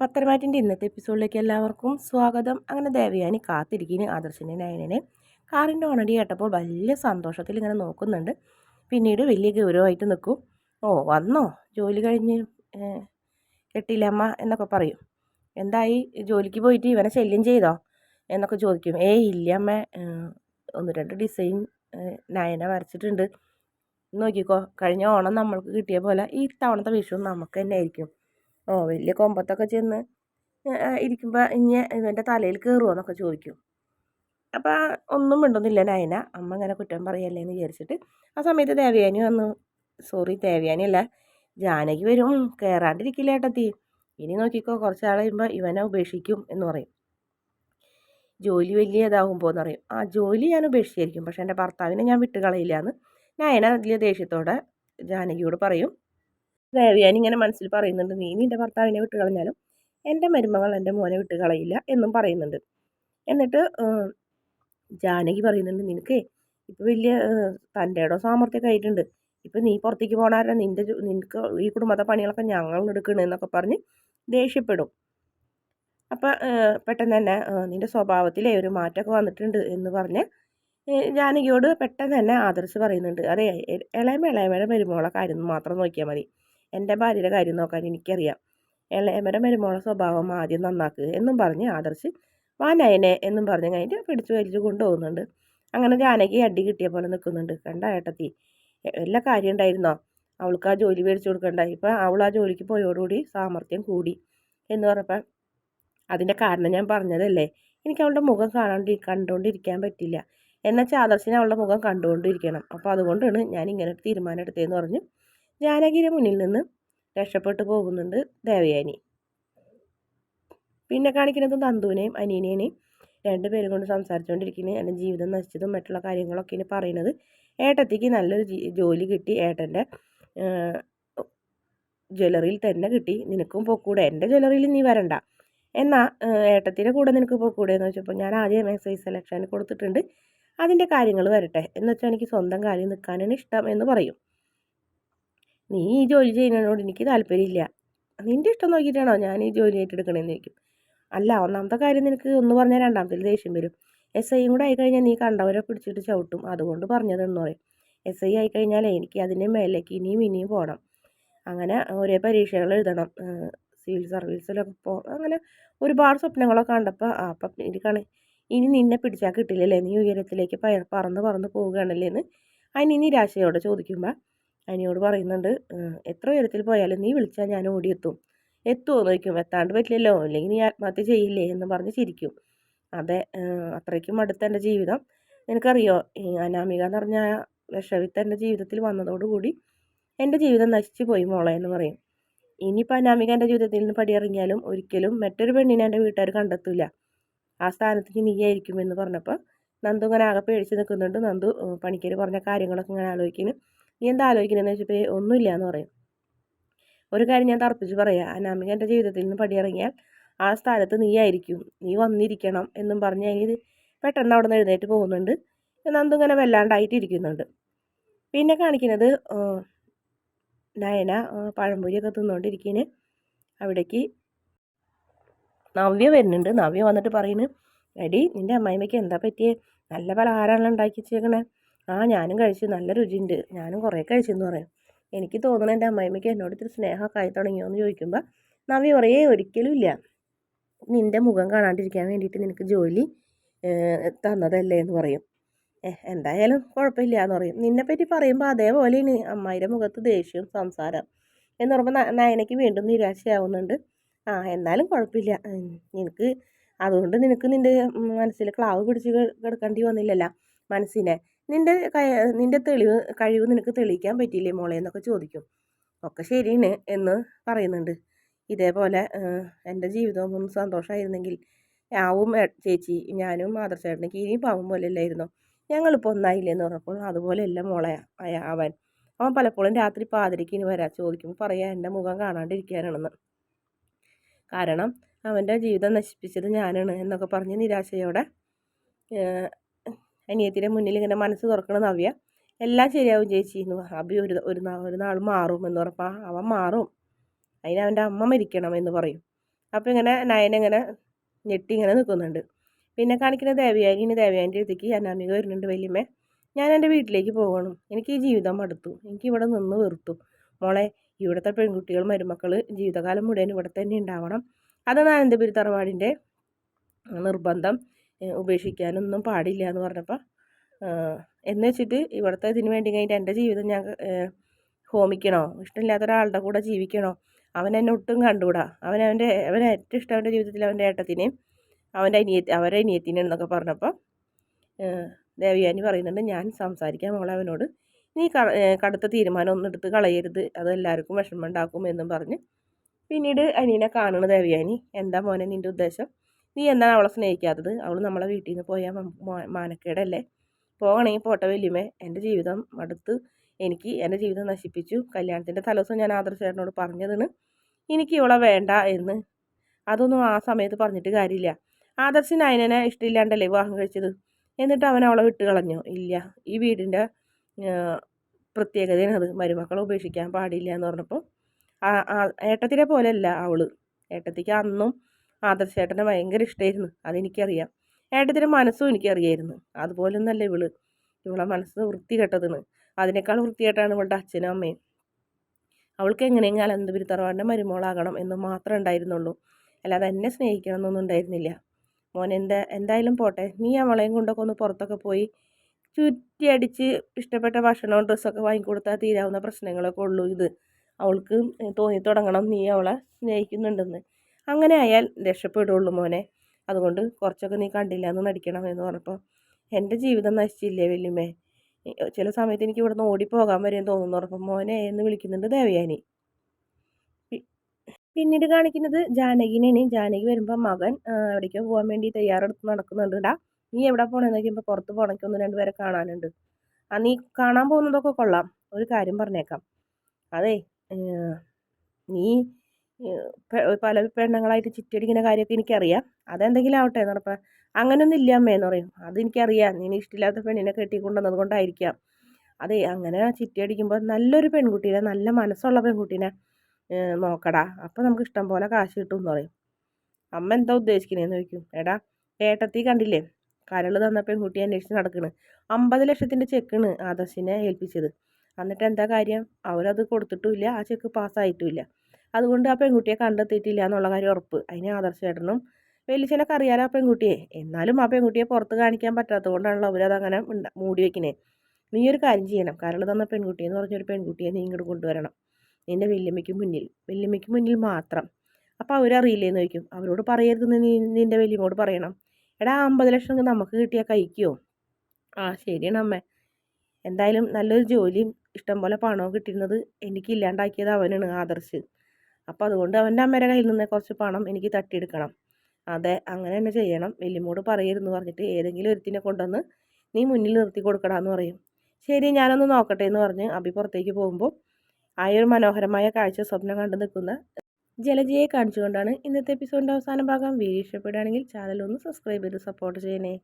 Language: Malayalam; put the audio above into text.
പത്തരമാറ്റിന്റെ ഇന്നത്തെ എപ്പിസോഡിലേക്ക് എല്ലാവർക്കും സ്വാഗതം. അങ്ങനെ ദേവയാനി കാത്തിരിക്കുന്നു ആദർശിനെ നയനെ കാറിന്റെ ഓണടി കേട്ടപ്പോൾ വലിയ സന്തോഷത്തിൽ ഇങ്ങനെ നോക്കുന്നുണ്ട്. പിന്നീട് വലിയ ഗൗരവമായിട്ട് നിൽക്കും. ഓ വന്നോ? ജോലി കഴിഞ്ഞ് കെട്ടില്ലമ്മ എന്നൊക്കെ പറയും. എന്തായി? ജോലിക്ക് പോയിട്ട് ഇവനെ ശല്യം ചെയ്തോ? എന്നൊക്കെ ചോദിക്കും. ഏ ഇല്ലമ്മ ഒന്ന് രണ്ട് ഡിസൈൻ നയന വരച്ചിട്ടുണ്ട്. നോക്കിക്കോ കഴിഞ്ഞ ഓണം നമ്മൾക്ക് കിട്ടിയ പോലെ ഈ തവണത്തെ വിഷു നമുക്ക് തന്നെ ആയിരിക്കും ഓ വലിയ കൊമ്പത്തൊക്കെ ചെന്ന് ഇരിക്കുമ്പോൾ ഇനി ഇവന്റെ തലയിൽ കയറുമോ എന്നൊക്കെ ചോദിക്കും. അപ്പോൾ ഒന്നും മിണ്ടുന്നില്ല നയന. അമ്മ ഇങ്ങനെ കുറ്റം പറയല്ലേ എന്ന് വിചാരിച്ചിട്ട് ആ സമയത്ത് ദേവയാനി വന്നു. സോറി ദേവയാനി അല്ല ജാനകി വരും. കയറാണ്ടിരിക്കില്ല ഏട്ടത്തി. ഇനി നോക്കിക്കോ കുറച്ച് കഴിയുമ്പോൾ ഇവനെ ഉപേക്ഷിക്കും എന്ന് പറയും. ജോലി വലിയ ഇതാകുമ്പോൾ എന്ന് പറയും. ആ ജോലി ഞാൻ ഉപേക്ഷിച്ചായിരിക്കും പക്ഷേ എന്റെ ഭർത്താവിനെ ഞാൻ വിട്ടുകളയില്ല എന്ന് നയന വലിയ ദേഷ്യത്തോടെ ജാനകിയോട് പറയും. ദേവയാനി ഇങ്ങനെ മനസ്സിൽ പറയുന്നുണ്ട് നീ എന്റെ ഭർത്താവിനെ വിട്ട് കളഞ്ഞാലും എന്റെ മരുമകൾ എന്റെ മോനെ വിട്ട് കളയില്ല എന്നും പറയുന്നുണ്ട്. എന്നിട്ട് ജാനകി പറയുന്നുണ്ട് നിനക്ക് ഇപ്പോൾ വലിയ തന്റെ ഇടം സാമർത്ഥ്യമൊക്കെ ആയിട്ടുണ്ട്. ഇപ്പം നീ പുറത്തേക്ക് പോകണാരെ നിന്റെ നിനക്ക് ഈ കുടുംബത്തെ പണികളൊക്കെ ഞങ്ങൾ എടുക്കണെന്നൊക്കെ പറഞ്ഞ് ദേഷ്യപ്പെടും. അപ്പം പെട്ടെന്ന് തന്നെ നിന്റെ സ്വഭാവത്തിലേ ഒരു മാറ്റമൊക്കെ വന്നിട്ടുണ്ട് എന്ന് പറഞ്ഞ് ജാനകിയോട് പെട്ടെന്ന് തന്നെ ആദർശ് പറയുന്നുണ്ട് അതെ ഇളയമ ഇളയമയുടെ മരുമകളെ കാര്യം മാത്രം നോക്കിയാൽ മതി. എന്റെ ഭാര്യയുടെ കാര്യം നോക്കാൻ എനിക്കറിയാം. ഇളയമരം മരുമോളെ സ്വഭാവം ആദ്യം നന്നാക്കുക എന്നും പറഞ്ഞ് ആദർശ് വാ നയനെ എന്നും പറഞ്ഞ് കഴിഞ്ഞിട്ട് പിടിച്ചു വലിച്ചു കൊണ്ടുപോകുന്നുണ്ട്. അങ്ങനെ ജാനകി അടി കിട്ടിയ പോലെ നിൽക്കുന്നുണ്ട്. കണ്ട ഏട്ടത്തി എല്ലാ കാര്യം ഉണ്ടായിരുന്നോ? അവൾക്ക് ആ ജോലി മേടിച്ചു കൊടുക്കണ്ട. ഇപ്പം അവൾ ആ ജോലിക്ക് പോയോടുകൂടി സാമർഥ്യം കൂടി എന്ന് പറഞ്ഞപ്പോൾ അതിന്റെ കാരണം ഞാൻ പറഞ്ഞതല്ലേ? എനിക്ക് അവളുടെ മുഖം കാണാണ്ടി കണ്ടുകൊണ്ടിരിക്കാൻ പറ്റില്ല. എന്നുവെച്ചാൽ ആദർശിനെ അവളുടെ മുഖം കണ്ടുകൊണ്ടിരിക്കണം. അപ്പോൾ അതുകൊണ്ടാണ് ഞാൻ ഇങ്ങനെ ഒരു തീരുമാനം എടുത്തതെന്ന് പറഞ്ഞു ജാനകിയുടെ മുന്നിൽ നിന്ന് രക്ഷപ്പെട്ടു പോകുന്നുണ്ട് ദേവയാനി. പിന്നെ കാണിക്കുന്നത് നന്ദുവിനെയും അനീനേനെയും രണ്ടുപേരും കൊണ്ട് സംസാരിച്ചുകൊണ്ടിരിക്കുന്നത് എന്റെ ജീവിതം നശിച്ചതും മറ്റുള്ള ഇനി പറയുന്നത് ഏട്ടത്തിക്ക് നല്ലൊരു ജോലി കിട്ടി. ഏട്ടന്റെ ജ്വല്ലറിയിൽ തന്നെ കിട്ടി. നിനക്കും പോക്കൂടെ. എന്റെ ജ്വല്ലറിയിൽ നീ വരണ്ട. എന്നാൽ ഏട്ടത്തിന്റെ കൂടെ നിനക്ക് പോക്കൂടെ എന്ന് വെച്ചപ്പോൾ ഞാൻ ആദ്യം എസ് ഐ സെലക്ഷന് കൊടുത്തിട്ടുണ്ട്. അതിന്റെ കാര്യങ്ങൾ വരട്ടെ. എന്ന് വെച്ചാൽ എനിക്ക് സ്വന്തം കാര്യം നിൽക്കാനാണ് ഇഷ്ടം എന്ന് പറയും. നീ ഈ ജോലി ചെയ്യുന്നതിനോട് എനിക്ക് താല്പര്യമില്ല. നിന്റെ ഇഷ്ടം നോക്കിയിട്ടാണോ ഞാൻ ഈ ജോലി ഏറ്റെടുക്കണമെന്ന് ചോദിക്കും. അല്ല ഒന്നാമത്തെ കാര്യം നിനക്ക് ഒന്ന് പറഞ്ഞാൽ രണ്ടാമത്തെ ദേഷ്യം വരും. എസ് ഐയും കൂടെ ആയിക്കഴിഞ്ഞാൽ നീ കണ്ടവരെ പിടിച്ചിട്ട് ചവിട്ടും. അതുകൊണ്ട് പറഞ്ഞതെന്ന് പറയും. എസ് ഐ ആയിക്കഴിഞ്ഞാലേ എനിക്ക് അതിന്റെ മേലേക്ക് ഇനിയും ഇനിയും പോകണം അങ്ങനെ ഒരേ പരീക്ഷകൾ എഴുതണം. സിവിൽ സർവീസിലൊക്കെ പോ അങ്ങനെ ഒരുപാട് സ്വപ്നങ്ങളൊക്കെ കണ്ടപ്പോൾ അപ്പം എനിക്കാണ് ഇനി നിന്നെ പിടിച്ചാൽ കിട്ടില്ലല്ലേ? നീ ഉയരത്തിലേക്ക് പറന്ന് പറന്ന് പോവുകയാണല്ലേ എന്ന് അതിന് നിരാശയോടെ ചോദിക്കുമ്പോൾ അനിയോട് പറയുന്നുണ്ട് എത്ര ഉയരത്തിൽ പോയാലും നീ വിളിച്ചാൽ ഞാൻ ഓടിയെത്തും. എത്തുമോ നോക്കും എത്താണ്ട് പറ്റില്ലല്ലോ അല്ലെങ്കിൽ നീ ആത്മഹത്യ ചെയ്യില്ലേ എന്ന് പറഞ്ഞ് ചിരിക്കും. അതെ അത്രയ്ക്കും അടുത്ത എന്റെ ജീവിതം. നിനക്കറിയോ അനാമിക എന്ന് പറഞ്ഞ വിഷവിത്ത് എന്റെ ജീവിതത്തിൽ വന്നതോടുകൂടി എന്റെ ജീവിതം നശിച്ചു പോയി മോളെ എന്ന് പറയും. ഇനിയിപ്പോൾ അനാമിക എന്റെ ജീവിതത്തിൽ നിന്ന് പടിയിറങ്ങിയാലും ഒരിക്കലും മറ്റൊരു പെണ്ണിനെ എന്റെ വീട്ടുകാർ കണ്ടെത്തില്ല ആ സ്ഥാനത്തേക്ക് നീയായിരിക്കും എന്ന് പറഞ്ഞപ്പോൾ നന്ദു ഇങ്ങനെ ആകെ പേടിച്ച് നിൽക്കുന്നുണ്ട്. നന്ദു പണിക്കർ പറഞ്ഞ കാര്യങ്ങളൊക്കെ ഇങ്ങനെ ആലോചിക്കുന്നു. നീ എന്താ ആലോചിക്കുന്നതെന്ന് വെച്ചപ്പോൾ ഒന്നുമില്ല എന്ന് പറയും. ഒരു കാര്യം ഞാൻ തർപ്പിച്ച് പറയാം. അനാമിക എന്റെ ജീവിതത്തിൽ നിന്ന് പടിയിറങ്ങിയാൽ ആ സ്ഥാനത്ത് നീ ആയിരിക്കും. നീ വന്നിരിക്കണം എന്നും പറഞ്ഞ് അതിന് പെട്ടെന്ന് അവിടെ നിന്ന് എഴുന്നേറ്റ് പോകുന്നുണ്ട്. നന്ദു ഇങ്ങനെ വല്ലാണ്ടായിട്ടിരിക്കുന്നുണ്ട് പിന്നെ കാണിക്കുന്നത് നയന പഴംപൊരിയൊക്കെ തിന്നുകൊണ്ടിരിക്കുന്നു അവിടേക്ക് നവ്യ വരുന്നുണ്ട്. നവ്യ വന്നിട്ട് പറയുന്നു എടി നിന്റെ അമ്മായിമ്മയ്ക്ക് എന്താ പറ്റിയേ? നല്ല പലഹാരമാണല്ലോ ഉണ്ടാക്കി വെച്ചേക്കണേ ആ ഞാനും കഴിച്ചു. നല്ല രുചിയുണ്ട്. ഞാനും കുറേ കഴിച്ചെന്ന് പറയും. എനിക്ക് തോന്നണ എന്റെ അമ്മായിമ്മയ്ക്ക് എന്നോട് ഇത്തിരി സ്നേഹമൊക്കെ ആയി തുടങ്ങിയോ എന്ന് ചോദിക്കുമ്പോൾ നവി പറയേ ഒരിക്കലും ഇല്ല. നിന്റെ മുഖം കാണാണ്ടിരിക്കാൻ വേണ്ടിയിട്ട് നിനക്ക് ജോലി തന്നതല്ലേ എന്ന് പറയും. എന്തായാലും കുഴപ്പമില്ല എന്ന് പറയും. നിന്നെപ്പറ്റി പറയുമ്പോൾ അതേപോലെയാണ് അമ്മായിയുടെ മുഖത്ത് ദേഷ്യവും സംസാരം എന്ന് പറയുമ്പോൾ നയനയ്ക്ക് വീണ്ടും നിരാശയാവുന്നുണ്ട്. ആ എന്നാലും കുഴപ്പമില്ല. നിനക്ക് അതുകൊണ്ട് നിനക്ക് നിന്റെ മനസ്സിൽ ക്ലാവ് പിടിച്ച് കിടക്കേണ്ടി വന്നില്ലല്ലോ മനസ്സിനെ. നിന്റെ നിന്റെ തെളിവ് കഴിവ് നിനക്ക് തെളിയിക്കാൻ പറ്റിയില്ലേ മോളെ എന്നൊക്കെ ചോദിക്കും. ഒക്കെ ശരിയാണ് എന്ന് പറയുന്നുണ്ട്. ഇതേപോലെ എന്റെ ജീവിതവും ഒന്ന് സന്തോഷമായിരുന്നെങ്കിൽ ആവും ചേച്ചി. ഞാനും മാതൃച്ചേട്ടനും ഇനിയും പാവം പോലെ അല്ലായിരുന്നോ? ഞങ്ങളിപ്പോൾ ഒന്നായില്ലേ എന്ന് പറഞ്ഞപ്പോൾ അതുപോലെയല്ല മോളെ അവൻ. അവൻ പലപ്പോഴും രാത്രി പാതിരിക്ക് ഇനി വരാ ചോദിക്കുമ്പോൾ പറയാം എന്റെ മുഖം കാണാണ്ടിരിക്കാനാണെന്ന്. കാരണം അവന്റെ ജീവിതം നശിപ്പിച്ചത് ഞാനാണ് എന്നൊക്കെ പറഞ്ഞ് നിരാശയോടെ അനിയത്തിന്റെ മുന്നിൽ ഇങ്ങനെ മനസ്സ് തുറക്കണ നവ്യ എല്ലാം ശരിയാവും ചേച്ചി. എന്ന് അബി ഒരു ഒരു ഒരു നാൾ മാറും എന്ന് പറഞ്ഞപ്പോൾ അവൻ മാറും. അതിന് അവന്റെ അമ്മ മരിക്കണം എന്ന് പറയും. അപ്പോൾ ഇങ്ങനെ നയൻ ഇങ്ങനെ ഞെട്ടി ഇങ്ങനെ നിൽക്കുന്നുണ്ട്. പിന്നെ കാണിക്കുന്ന ദേവയാനി ഇനി ദേവയാനിന്റെ അടുത്തേക്ക് അനാമിക വരുന്നുണ്ട് വലിയമ്മേ. ഞാൻ എന്റെ വീട്ടിലേക്ക് പോകണം. എനിക്ക് ഈ ജീവിതം മടുത്തു. എനിക്ക് ഇവിടെ നിന്ന് വെറുത്തു. മോളെ ഇവിടുത്തെ പെൺകുട്ടികൾ മരുമക്കൾ ജീവിതകാലം മുഴുവൻ ഇവിടെ തന്നെ ഉണ്ടാവണം. അതാണ് അനന്തപുരി തറവാടിന്റെ നിർബന്ധം. ഉപേക്ഷിക്കാനൊന്നും പാടില്ല എന്ന് പറഞ്ഞപ്പോൾ എന്ന് വെച്ചിട്ട് ഇവിടുത്തെ ഇതിന് വേണ്ടി കഴിഞ്ഞിട്ട് എന്റെ ജീവിതം ഞാൻ ഹോമിക്കണോ? ഇഷ്ടമില്ലാത്ത ഒരാളുടെ കൂടെ ജീവിക്കണോ? അവൻ എന്നെ ഒട്ടും കണ്ടുകൂടാ. അവൻ അവന്റെ അവൻ ഏറ്റവും ഇഷ്ടം അവന്റെ ജീവിതത്തിൽ അവന്റെ ഏട്ടത്തിനെയും അവന്റെ അനിയത്തി അവരെ അനിയത്തിനെയും എന്നൊക്കെ പറഞ്ഞപ്പോൾ ദേവിയാനി പറയുന്നുണ്ട് ഞാൻ സംസാരിക്കാൻ മോളെ അവനോട്. നീ കടുത്ത തീരുമാനം ഒന്നും എടുത്ത് കളയരുത്. അത് എല്ലാവർക്കും വിഷമം ഉണ്ടാക്കും എന്നും പറഞ്ഞ്. പിന്നീട് അനിയനെ കാണുന്നത് ദേവിയാനി. എന്താ മോനെ നിന്റെ ഉദ്ദേശം? നീ എന്താണ് അവളെ സ്നേഹിക്കാത്തത്? അവൾ നമ്മളെ വീട്ടിൽ നിന്ന് പോയാൽ മാനക്കേടല്ലേ? പോകണമെങ്കിൽ പോട്ടെ വലിയമേ എന്റെ ജീവിതം അടുത്ത് എനിക്ക് എന്റെ ജീവിതം നശിപ്പിച്ചു. കല്യാണത്തിന്റെ തലേദിവസം ഞാൻ ആദർശേട്ടനോട് പറഞ്ഞതാണ് എനിക്ക് ഇവളെ വേണ്ട എന്ന്. അതൊന്നും ആ സമയത്ത് പറഞ്ഞിട്ട് കാര്യമില്ല. ആദർശിന് അതിനെ ഇഷ്ടമില്ലാണ്ടല്ലേ വിവാഹം കഴിച്ചത്? എന്നിട്ട് അവൻ അവളെ വിട്ട് കളഞ്ഞോ? ഇല്ല. ഈ വീടിന്റെ പ്രത്യേകതയാണ് അത്. മരുമക്കളെ ഉപേക്ഷിക്കാൻ പാടില്ല എന്ന് പറഞ്ഞപ്പോൾ ഏട്ടത്തിനെ പോലെയല്ല അവൾ. ഏട്ടത്തിക്ക് അന്നും ആദർശേട്ടനെ ഭയങ്കര ഇഷ്ടമായിരുന്നു അതെനിക്കറിയാം. ഏട്ടത്തിന്റെ മനസ്സും എനിക്കറിയായിരുന്നു. അതുപോലൊന്നല്ല ഇവൾ. ഇവളെ മനസ്സ് വൃത്തി കെട്ടതെന്ന് അതിനേക്കാൾ വൃത്തിയായിട്ടാണ് ഇവളുടെ അച്ഛനും അമ്മയും. അവൾക്ക് എങ്ങനെയെങ്കിലും അനന്തപുരി തറവാടിന്റെ മരുമോളാകണം എന്ന് മാത്രമേ ഉണ്ടായിരുന്നുള്ളൂ. അല്ലാതെ എന്നെ സ്നേഹിക്കണം എന്നൊന്നും ഉണ്ടായിരുന്നില്ല. മോൻ എന്താ എന്തായാലും പോട്ടെ. നീ അവളെയും കൊണ്ടൊക്കെ ഒന്ന് പുറത്തൊക്കെ പോയി ചുറ്റി അടിച്ച് ഇഷ്ടപ്പെട്ട ഭക്ഷണവും ഡ്രസ്സൊക്കെ വാങ്ങിക്കൊടുത്താൽ തീരാവുന്ന പ്രശ്നങ്ങളൊക്കെ ഉള്ളൂ ഇത്. അവൾക്ക് തോന്നി തുടങ്ങണം നീ അവളെ സ്നേഹിക്കുന്നുണ്ടെന്ന്. അങ്ങനെ ആയാൽ രക്ഷപ്പെടുള്ളൂ മോനെ. അതുകൊണ്ട് കുറച്ചൊക്കെ നീ കണ്ടില്ല എന്ന് നടിക്കണം എന്ന് പറഞ്ഞപ്പോൾ എന്റെ ജീവിതം നശിച്ചില്ലേ വല്യമ്മേ? ചില സമയത്ത് എനിക്ക് ഇവിടുന്ന് ഓടിപ്പോകാൻ വരെയും തോന്നുന്നു പറഞ്ഞപ്പോൾ മോനെ എന്ന് വിളിക്കുന്നുണ്ട് ദേവയാനി. പിന്നീട് കാണിക്കുന്നത് ജാനകിനെയാണ്. ജാനകി വരുമ്പോൾ മകൻ എവിടേക്കോ പോകാൻ വേണ്ടി തയ്യാറെടുത്ത് നടക്കുന്നുണ്ട്. നീ എവിടെ പോകണമെന്ന് നോക്കിയപ്പോൾ പുറത്ത് പോകണമെങ്കിൽ ഒന്ന് രണ്ടുപേരെ കാണാനുണ്ട്. ആ നീ കാണാൻ പോകുന്നതൊക്കെ കൊള്ളാം. ഒരു കാര്യം പറഞ്ഞേക്കാം. അതെ നീ പല പെണ്ണുങ്ങളായിട്ട് ചുറ്റടിക്കുന്ന കാര്യമൊക്കെ എനിക്കറിയാം. അതെന്തെങ്കിലും ആവട്ടെ എന്ന് പറഞ്ഞപ്പോൾ അങ്ങനെയൊന്നും ഇല്ല അമ്മയെന്ന് പറയും. അതെനിക്കറിയാം. നീ ഇഷ്ടമില്ലാത്ത പെണ്ണിനെ കെട്ടിക്കൊണ്ടുവന്നത് കൊണ്ടായിരിക്കാം. അതെ അങ്ങനെ ചിറ്റടിക്കുമ്പോൾ നല്ലൊരു പെൺകുട്ടീനെ നല്ല മനസ്സുള്ള പെൺകുട്ടീനെ നോക്കടാ. അപ്പോൾ നമുക്ക് ഇഷ്ടം പോലെ കാശ് കിട്ടും എന്ന് പറയും. അമ്മ എന്താ ഉദ്ദേശിക്കണേന്ന് ചോദിക്കും. എടാ ഏട്ടത്തി കണ്ടില്ലേ? കരൾ തന്ന പെൺകുട്ടി അന്വേഷിച്ച് നടക്കണ്. അമ്പത് ലക്ഷത്തിന്റെ ചെക്കാണ് ആദർശിനെ ഏൽപ്പിച്ചത്. എന്നിട്ട് എന്താ കാര്യം? അവരത് കൊടുത്തിട്ടുമില്ല ആ ചെക്ക് പാസ്സായിട്ടുമില്ല അതുകൊണ്ട് ആ പെൺകുട്ടിയെ കണ്ടെത്തിയിട്ടില്ല എന്നുള്ള കാര്യം ഉറപ്പ്. അതിന് ആദർശ ചേട്ടനും വലിയച്ഛനൊക്കെ അറിയാലോ ആ പെൺകുട്ടിയെ. എന്നാലും ആ പെൺകുട്ടിയെ പുറത്ത് കാണിക്കാൻ പറ്റാത്തത് കൊണ്ടാണല്ലോ അവരതങ്ങനെ മൂടി വയ്ക്കണേ നീ ഒരു കാര്യം ചെയ്യണം. കരൾ തന്ന പെൺകുട്ടി എന്ന് പറഞ്ഞൊരു പെൺകുട്ടിയെ നീ ഇങ്ങോട്ട് കൊണ്ടുവരണം. നിന്റെ വല്യമ്മയ്ക്ക് മുന്നിൽ. വല്യമ്മയ്ക്ക് മുന്നിൽ മാത്രം. അപ്പോൾ അവരറിയില്ലേന്ന് ചോദിക്കും. അവരോട് പറയരുതെന്ന് നീ നിന്റെ വല്യമ്മോട് പറയണം. എടാ അമ്പത് ലക്ഷം നമുക്ക് കിട്ടിയാൽ കഴിക്കുമോ ആ ശരിയാണ് അമ്മേ. എന്തായാലും നല്ലൊരു ജോലിയും ഇഷ്ടംപോലെ പണവും കിട്ടിയിരുന്നത് എനിക്ക് ഇല്ലാണ്ടാക്കിയത് അവനാണ് ആദർശ്. അപ്പോൾ അതുകൊണ്ട് അവന്റെ അമ്മയുടെ കയ്യിൽ നിന്ന് കുറച്ച് പണം എനിക്ക് തട്ടിയെടുക്കണം. അതെ അങ്ങനെ തന്നെ ചെയ്യണം. വല്യമ്മോട് പറയരുതെന്ന് പറഞ്ഞിട്ട് ഏതെങ്കിലും ഒരുത്തിനെ കൊണ്ടുവന്ന് നീ മുന്നിൽ നിർത്തി കൊടുക്കടാന്ന് പറയും. ശരി ഞാനൊന്ന് നോക്കട്ടെ എന്ന് പറഞ്ഞ് അബി പുറത്തേക്ക് പോകുമ്പോൾ ആ ഒരു മനോഹരമായ കാഴ്ച സ്വപ്നം കണ്ടു നിൽക്കുന്ന ജലജയെ കാണിച്ചുകൊണ്ടാണ് ഇന്നത്തെ എപ്പിസോഡിന്റെ അവസാന ഭാഗം. വീഡിയോ ഇഷ്ടപ്പെടുകയാണെങ്കിൽ ചാനൽ ഒന്ന് സബ്സ്ക്രൈബ് ചെയ്ത് സപ്പോർട്ട് ചെയ്യണേ.